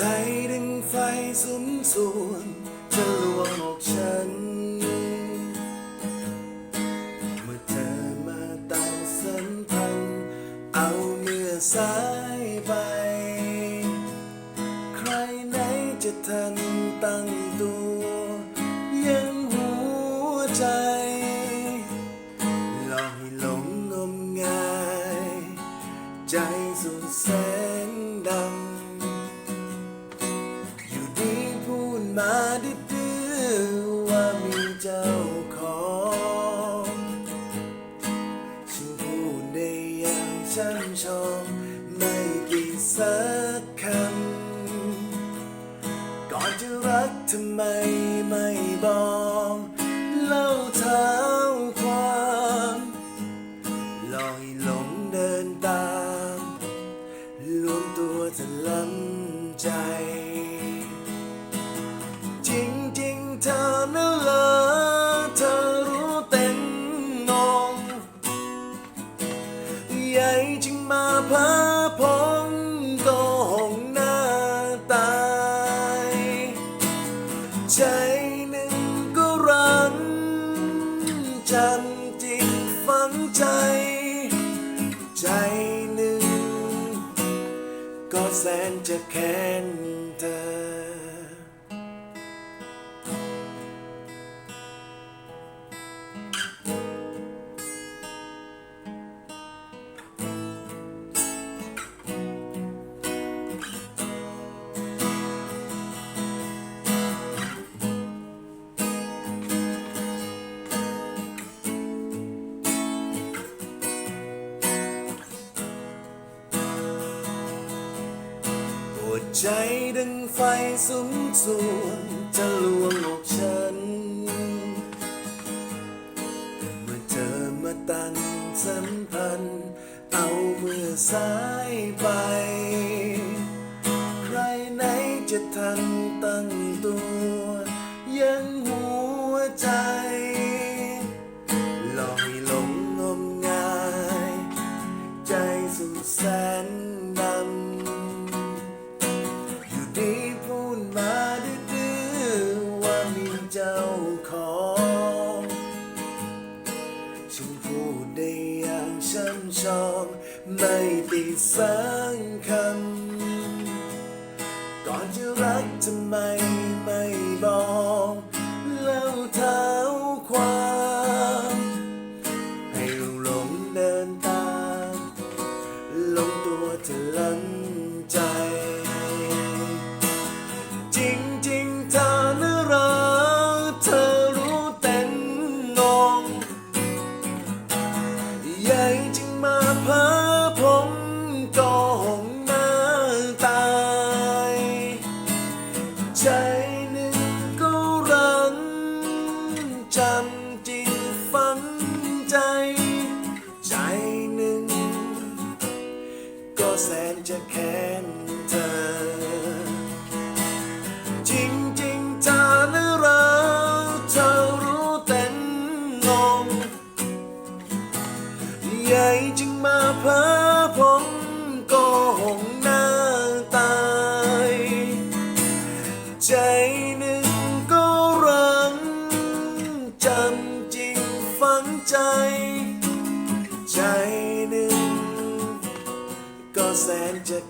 ใจดึงไฟสุมส่วนจะลวงอกฉัน เมื่อเธอมาตั้งสัมพันธ์เอาเมื่อสายไป ใครไหนจะทันตั้งตัว ยังหัวใจ ช่ำชองไม่กี่สักคำ ก่อนจะรักทำไมไม่บอกเล่าเท้าความลอยหลงเดินตามรวมตัวเธอล้ำใจ จิตฝังใจ ใจหนึ่ง ก็แสนจะแค้นเธอ ใจดังไฟสุมส่วนจะลวงอกฉัน เมื่อเธอมาตั้งสัมพันธ์เอาเมื่อสายไป ใครไหนจะทันตั้งตัว ยังหัวใจหลอกให้หลงงมงาย ใจสุดแสนด เจ้าของฉันพูดได้อย่างช่ำชองไม่ติดสังคำก่อนจะรักทำไม นจะแค้นเธอ จริงๆเธอน่ะรักเธอรู้เต็มงงใหญ่จึงมาเพาผมก็หงหน้าตาย ใจหนึ่งก็รังจำจริงฝังใจ Los Angeles.